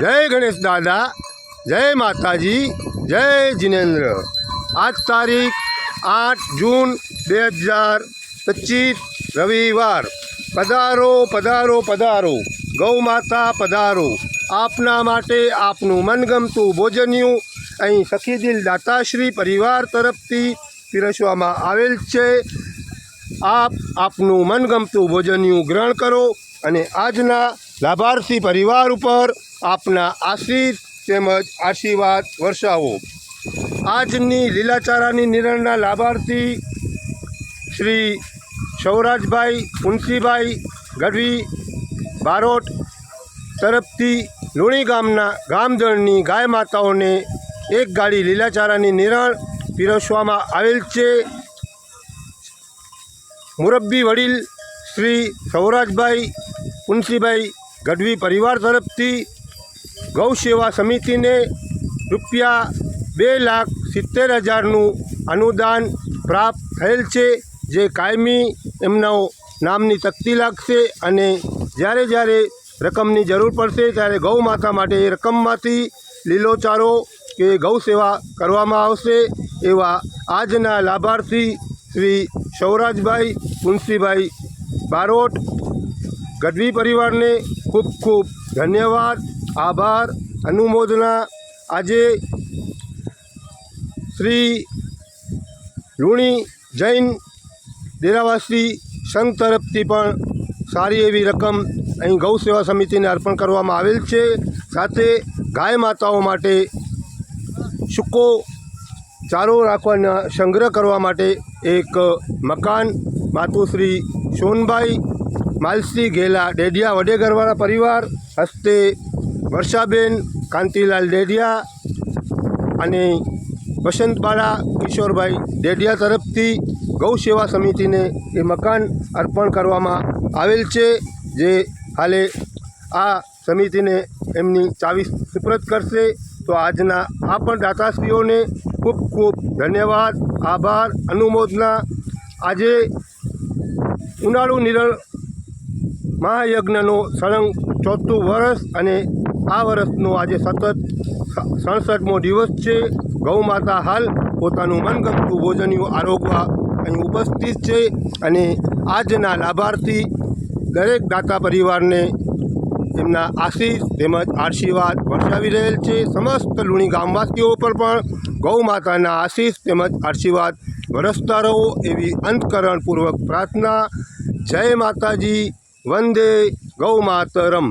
જય ગણેશ દાદા, જય માતાજી, જય જિનેન્દ્ર. આજ તારીખ આઠ જૂન બે હજાર પચીસ, રવિવાર. પધારો પધારો પધારો. ગૌ માતા પધારો. આપના માટે આપનું મનગમતું ભોજન્યું અહીં સખીદિલ દાતાશ્રી પરિવાર તરફથી પીરસવામાં આવેલ છે. આપ આપનું મનગમતું ભોજન્યું ગ્રહણ કરો અને આજના લાભાર્થી પરિવાર ઉપર આપના આશીષ તેમજ આશીર્વાદ વર્ષાવો. આજની લીલાચારાની નિરણના લાભાર્થી શ્રી સૌરાજભાઈ પુનસીભાઈ ગઢવી બારોટ તરફથી લુણી ગામના ગામજળની ગાય માતાઓને એક ગાડી લીલાચારાની નિરણ પીરસવામાં આવેલ છે. મુરબ્બી વડીલ શ્રી સૌરાજભાઈ પુનસીભાઈ ગઢવી પરિવાર તરફથી ગૌ સેવા સમિતિને રૂપિયા બે લાખ સિત્તેર હજારનું અનુદાન પ્રાપ્ત થયેલ છે, જે કાયમી એમનો નામની તકતી લાગશે અને જ્યારે જ્યારે રકમની જરૂર પડશે ત્યારે ગૌ માતા માટે એ રકમમાંથી લીલોચારો કે ગૌ સેવા કરવામાં આવશે એવા આજના લાભાર્થી શ્રી સૌરાજભાઈ પુનસીભાઈ બારોટ. ગઢવી પરિવારને ખૂબ ખૂબ ધન્યવાદ. આભાર. અનુમોદના આજે શ્રી લુણી જૈન ડેરાવાસી સંઘ તરફથી પણ સારી એવી રકમ અહીં ગૌ સેવા સમિતિને અર્પણ કરવામાં આવેલ છે. સાથે ગાય માતાઓ માટે સૂકો ચારો રાખવાના સંગ્રહ કરવા માટે એક મકાન માતુશ્રી સોનભાઈ માલસી ઘેલા ડેડિયા વડેગરવાળા પરિવાર હસ્તે વર્ષાબેન, કાંતિલાલ ડેડિયા અને વસંતબાળા કિશોરભાઈ ડેડિયા તરફથી ગૌ સેવા સમિતિને એ મકાન અર્પણ કરવામાં આવેલ છે, જે હાલે આ સમિતિને એમની ચાવી સુપ્રત કરશે. તો આજના આ પણ દાતાશ્રીઓને ખૂબ ખૂબ ધન્યવાદ, આભાર, અનુમોદના. આજે ઉનાળુ નિરણ મહાયજ્ઞનો સળંગ ચોથું વર્ષ અને આ વર્ષનો આજે સતત સડસઠમો દિવસ છે. ગૌ માતા હાલ પોતાનું મનગમતું ભોજનનું આરોગવા અહીં ઉપસ્થિત છે અને આજના લાભાર્થી દરેક દાતા પરિવારને એમના આશીષ તેમજ આશીર્વાદ વર્ષાવી રહેલ છે. સમસ્ત લુણી ગામવાસીઓ પર પણ ગૌ માતાના આશીષ તેમજ આશીર્વાદ વરસતા રહો એવી અંતકરણપૂર્વક પ્રાર્થના. જય માતાજી, વંદે ગૌ માતરમ